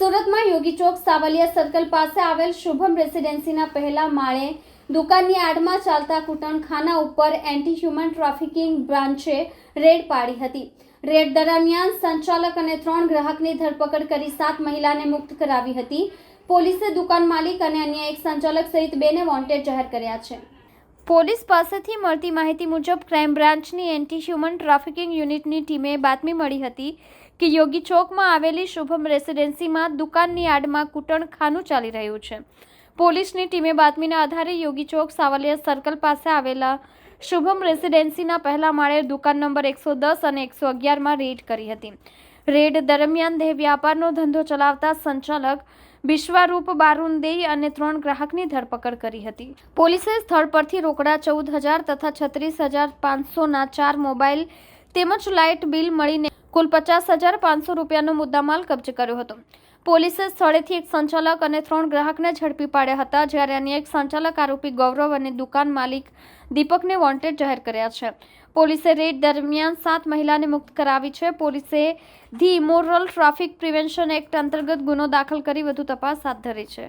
સુરતમાં યોગી ચોક સાવલિયા સર્કલ પાસે આવેલ શુભમ રેસિડેન્સીના પહેલા માળે દુકાનની આડમાં ચાલતા કૂટણખાના ઉપર એન્ટી હ્યુમન ટ્રાફિકિંગ બ્રાન્ચે રેડ પાડી હતી. રેડ દરમિયાન સંચાલક અને ત્રણ ગ્રાહકની ધરપકડ કરી સાત મહિલાને મુક્ત કરાવી હતી. પોલીસે દુકાન માલિક અને અન્ય એક સંચાલક સહિત બેને વોન્ટેડ જાહેર કર્યા છે. પોલીસ પાસેથી મળતી માહિતી મુજબ ક્રાઇમ બ્રાન્ચની એન્ટી હ્યુમન ટ્રાફિકિંગ યુનિટની ટીમે બાતમી મળી હતી કે યોગી ચોકમાં આવેલી શુભમ રેસિડેન્સીમાં દુકાનની આડમાં કૂટણખાનું ચાલી રહ્યું છે. પોલીસની ટીમે બાતમીના આધારે યોગી ચોક સાવલિયા સર્કલ પાસે આવેલા શુભમ રેસિડેન્સીના પહેલા માળે દુકાન નંબર એકસો દસ અને એકસો અગિયારમાં રેડ કરી હતી. રેડ દરમિયાન દેહ વ્યાપારનો ધંધો ચલાવતા સંચાલક બિશ્વારૂપ બારુંદેઈ અને ત્રણ ગ્રાહકની ધરપકડ કરી હતી. પોલીસે સ્થળ પરથી રોકડા ચૌદ હજાર તથા છત્રીસ હજાર પાંચસોના ચાર મોબાઈલ તેમજ લાઇટ બિલ મળીને કુલ પચાસ હજાર પાંચસો રૂપિયાનો મુદ્દામાલ કબજે કર્યો હતો. પોલીસે સ્થળેથી એક સંચાલક અને ત્રણ ગ્રાહકને ઝડપી પાડ્યા હતા, જ્યારે અન્ય એક સંચાલક આરોપી ગૌરવ અને દુકાન માલિક દીપકને વોન્ટેડ જાહેર કર્યા છે. પોલીસે રેડ દરમિયાન સાત મહિલાને મુક્ત કરાવી છે. પોલીસે the immoral traffic prevention act અંતર્ગત ગુનો દાખલ કરી વધુ તપાસ હાથ ધરી છે.